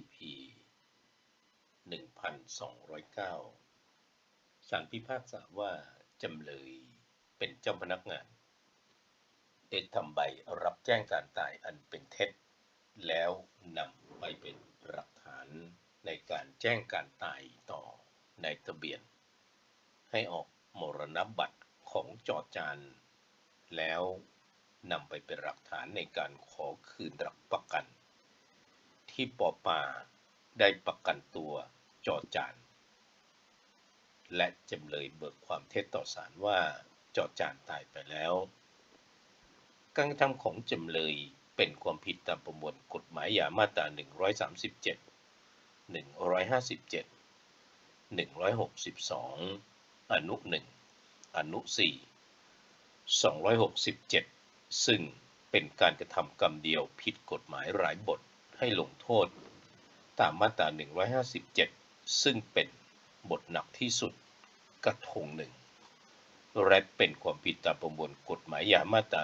EP 1209ศาลพิพากษาว่าจำเลยเป็นเจ้าพนักงาน ได้ทำใบรับแจ้งการตายอันเป็นเท็จ แล้วนำไปเป็นหลักฐานในการแจ้งการตายต่อในทะเบียน ให้ออกมรณบัตรของจอจานแล้วนำไปเป็นหลักฐานในการขอคืนหลักประกัน ที่ปอปาได้ประกันตัวจอจาน และจำเลยเบิกความเท็จต่อศาลว่าจอจานตายไปแล้ว การกระทำของจำเลยเป็นความผิดตามประมวลกฎหมายยามาตรา 137 157 162 อนุ 1 อนุ 4 267 ซึ่งเป็นการกระทำกรรมเดียวผิดกฎหมายหลายบท ให้ลงโทษ ตามมาตรา 157 ซึ่งเป็นบทหนักที่สุดกระทงหนึ่ง และเป็นความผิดตามประมวลกฎหมายยามาตรา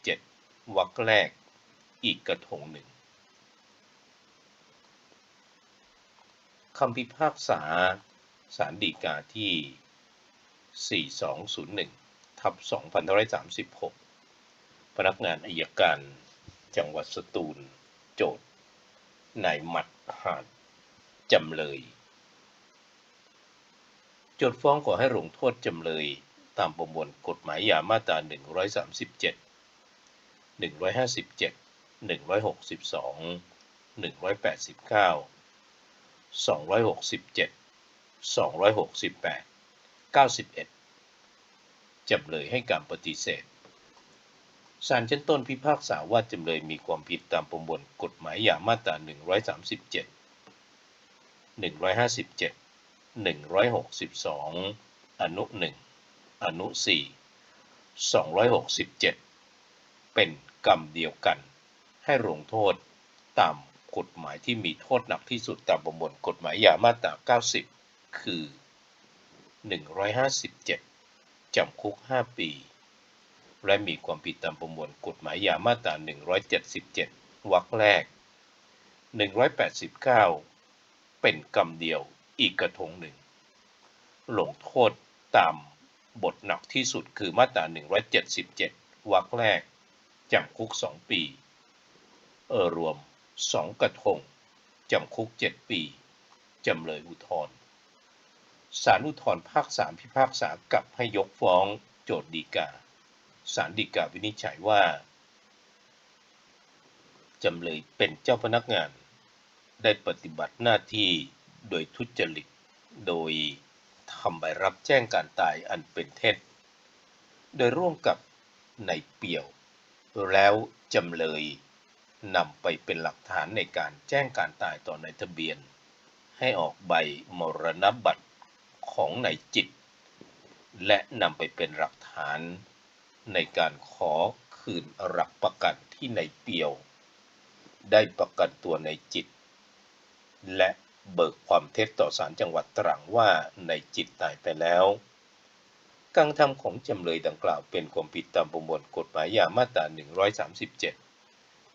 177 วรรคแรกอีกกระทงหนึ่งคำพิพากษาศาลฎีกาที่ 4201 ทับ2536 พนักงานอายการจังหวัดสตูล นายหมัดหาดจำเลย โจทฟ้องขอให้ลงโทษจำเลย ตามประมวลกฎหมายยามาตรา 137 157 162 189 267 268 91 จำเลยให้การปฏิเสธ ศาลชั้นต้นพิพากษาว่าจำเลยมีความผิดตามประมวลกฎหมายอย่างมาตรา 137 157 162 อนุ 1 อนุ 4 267 เป็นกรรมเดียวกัน ให้ลงโทษตามกฎหมายที่มีโทษหนักที่สุดตามประมวลกฎหมายยามาตรา 90 คือ 157 จำคุก 5 ปี และมีความผิดตามประมวลกฎหมายยามาตรา 177 วรรคแรก 189 เป็นกรรมเดียวอีกกระทงหนึ่ง ลงโทษตามบทหนักที่สุดคือมาตรา 177 วรรคแรกจำคุก 2 ปี เออรวม 2 กระทงจำคุก 7 ปี จำเลยอุทธรณ์ศาลอุทธรณ์ภาค 3 พิพากษากลับให้ยกฟ้องโจทย์ฎีกา ศาลฎีกาวินิจฉัยว่า จำเลยเป็นเจ้าพนักงาน ได้ปฏิบัติหน้าที่โดยทุจริต โดยทำใบรับแจ้งการตายอันเป็นเท็จ โดยร่วมกับนายเปี่ยว แล้วจำเลยนำไปเป็นหลักฐานในการแจ้งการตายต่อนายทะเบียน ให้ออกใบมรณบัตรของนายจิต และนำไปเป็นหลักฐาน ในการขอคืนหลักประกันที่ในเปียว ได้ประกันตัวในจิต และเบิกความเท็จต่อศาลจังหวัดตรังว่าในจิตตายไปแล้วการทำของจำเลยดังกล่าวเป็นความผิดตามประมวลกฎหมายยามาตรา 137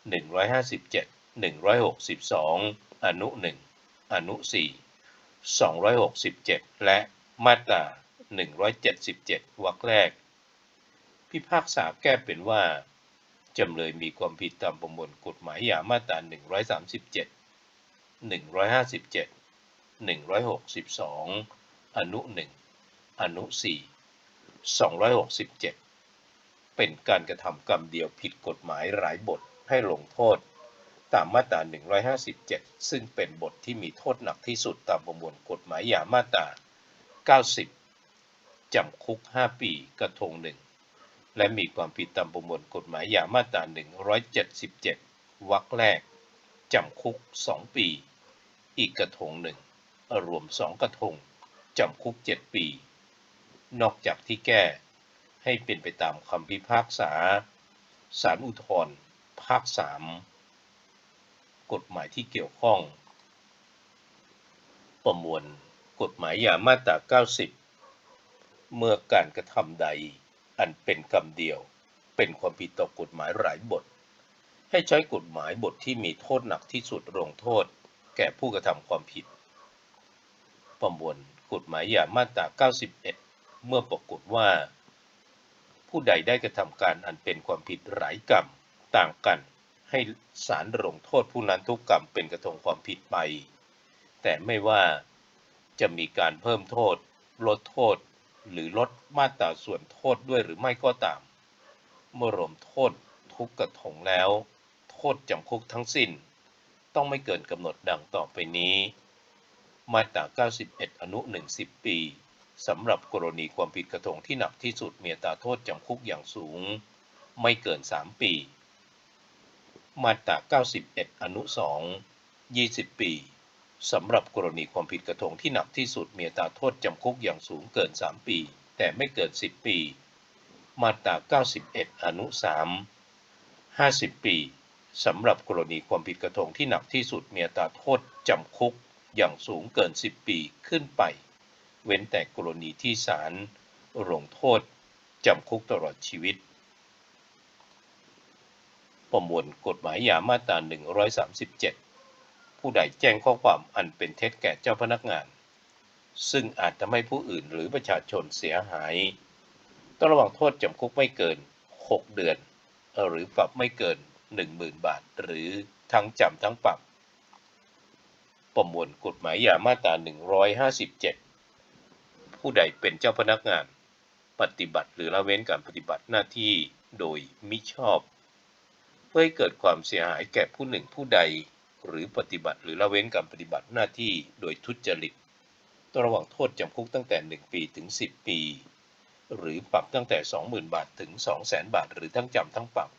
157 162 อนุ 1 อนุ 4 267 และมาตรา 177 วรรคแรก พิพากษาแก้เป็นว่า จำเลยมีความผิดตามประมวลกฎหมายยามาตรา 137 157 162 อนุ 1 อนุ 4 267 เป็นการกระทำกรรมเดียวผิดกฎหมายหลายบทให้ลงโทษ ตามมาตรา 157 ซึ่งเป็นบทที่มีโทษหนักที่สุดตามประมวลกฎหมายยามาตรา 90 จำคุก 5 ปี กระทงหนึ่ง และมีความผิดตามประมวลกฎหมายยามาตรา 177 วรรคแรก จำคุก 2 ปี อีกกระทงหนึ่ง รวม 2 กระทง จำคุก 7 ปี นอกจากที่แก้ให้เป็นไปตามคำพิพากษาศาลอุทธรณ์ภาค 3 กฎหมายที่เกี่ยวข้อง ประมวลกฎหมายยามาตรา 90 เมื่อการกระทำใด อันเป็นกรรมเดียว เป็นความผิดต่อกฎหมายหลายบท ให้ใช้กฎหมายบทที่มีโทษหนักที่สุดลงโทษ แก่ผู้กระทำความผิด ประมวลกฎหมายยามาตรา 91 เมื่อปรากฏว่า ผู้ใดได้กระทำการอันเป็นความผิดหลายกรรมต่างกันให้ศาลลงโทษผู้นั้นทุกกรรมเป็นกระทงความผิดไป แต่ไม่ว่าจะมีการเพิ่มโทษ ลดโทษ หรือลดมาตราส่วนโทษด้วยหรือไม่ก็ตาม เมื่อรวมโทษทุกกระทงแล้ว โทษจำคุกทั้งสิ้น ต้องไม่เกินกำหนดดังต่อไปนี้ มาตรา 91 อนุ 1 10 ปีสำหรับกรณีความผิดกระทงที่หนักที่สุดมีอัตาโทษจำคุกอย่างสูง ไม่เกิน 3 ปี มาตรา 91 อนุ 2 20 ปี สำหรับกรณีความผิดกระทงที่หนักที่สุดมีอัตราโทษจำคุกอย่างสูงเกิน 3 ปี แต่ไม่เกิน 10 ปี มาตรา 91 อนุ 3 50 ปีสำหรับกรณีความผิดกระทงที่หนักที่สุดมีอัตราโทษจำคุกอย่างสูงเกิน 10 ปีขึ้นไป เว้นแต่กรณีที่ศาลลงโทษจำคุกตลอดชีวิต ประมวลกฎหมายยามาตรา 137 ผู้ใดแจ้งข้อความอันเป็นเท็จแก่เจ้าพนักงาน ซึ่งอาจทำให้ผู้อื่นหรือประชาชนเสียหาย ต้องระวังโทษจำคุกไม่เกิน 6 เดือน หรือปรับไม่เกิน 10,000 บาท หรือทั้งจำทั้งปรับ ประมวลกฎหมายยามาตรา 157 ผู้ใดเป็นเจ้าพนักงาน ปฏิบัติหรือละเว้นการปฏิบัติหน้าที่โดยมิชอบ เพื่อให้เกิดความเสียหายแก่ผู้หนึ่งผู้ใด หรือปฏิบัติหรือละเว้นการปฏิบัติหน้าที่โดยทุจริตต้องระวังโทษจำคุกตั้งแต่ 1 ปีถึง 10 ปี หรือปรับตั้งแต่ 20,000 บาทถึง 200,000 บาท หรือทั้งจำทั้งปรับ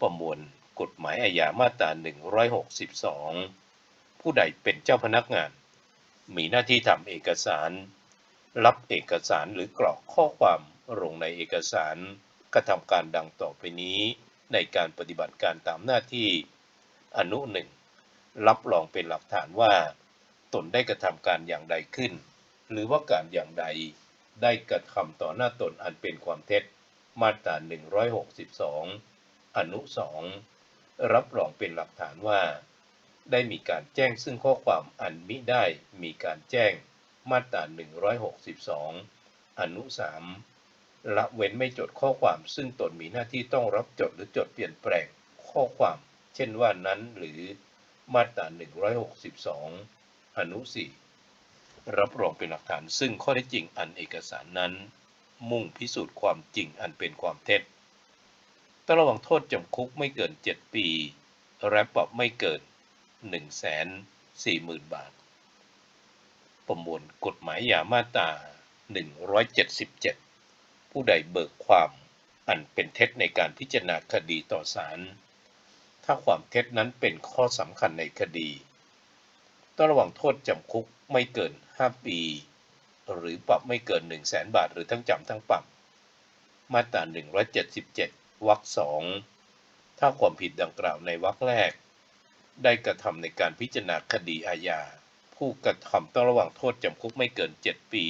ประมวลกฎหมายอาญามาตรา 162 ผู้ใดเป็นเจ้าพนักงาน มีหน้าที่ทำเอกสาร รับเอกสารหรือกรอกข้อความลงในเอกสารกระทำการดังต่อไปนี้ในการปฏิบัติการตามหน้าที่ อนุหนึ่งรับรองเป็นหลักฐานว่า ตนได้กระทำการอย่างใดขึ้น หรือว่าการอย่างใดได้กระทำต่อหน้าตนอันเป็นความเท็จ มาตรา 162 อนุ 2 รับรองเป็นหลักฐานว่า ได้มีการแจ้งซึ่งข้อความอันมิได้มีการแจ้งมาตรา 162 อนุ 3 ละเว้นไม่จดข้อความซึ่งตนมีหน้าที่ต้องรับจดหรือจดเปลี่ยนแปลงข้อความ เช่นว่านั้นหรือมาตรา 162 อนุ 4 รับรองเป็นหลักฐานซึ่งข้อเท็จจริงอันเอกสารนั้น มุ่งพิสูจน์ความจริงอันเป็นความเท็จต้องระวังโทษจำคุกไม่เกิน 7 ปี และปรับไม่เกิน 140,000 บาท ประมวลกฎหมายยามาตรา 177 ผู้ใดเบิกความอันเป็นเท็จในการพิจารณาคดีต่อศาล ถ้าความเท็จนั้นเป็นข้อสำคัญในคดีต้องระวังโทษจำคุกไม่เกิน 5 ปี หรือปรับไม่เกิน 1 0 0 0 0แบาท หรือทั้งจำทั้งปรับ มาตรา 177 วรรคสองถ้าความผิดดังกล่าวในวรรคแรก ได้กระทำในการพิจารณาคดีอาญา ผู้กระทำต้องระวังโทษจำคุกไม่เกิน 7 ปี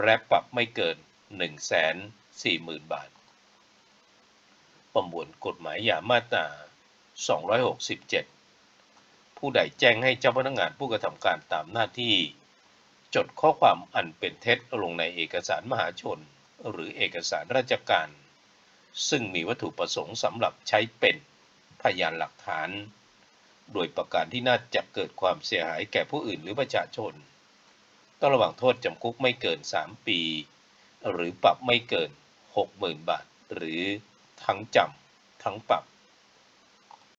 และปรับไม่เกิน 140,000 บาท ประมวลกฎหมายยามาตรา 267 ผู้ใดแจ้งให้เจ้าพนักงานผู้กระทำการตามหน้าที่ จดข้อความอันเป็นเท็จลงในเอกสารมหาชน หรือเอกสารราชการ ซึ่งมีวัตถุประสงค์สำหรับใช้เป็นพยานหลักฐาน โดยประการที่น่าจะเกิดความเสียหายแก่ผู้อื่นหรือประชาชน ต้องระวังโทษจำคุกไม่เกิน 3 ปี หรือปรับไม่เกิน 60,000 บาท หรือทั้งจำทั้งปรับ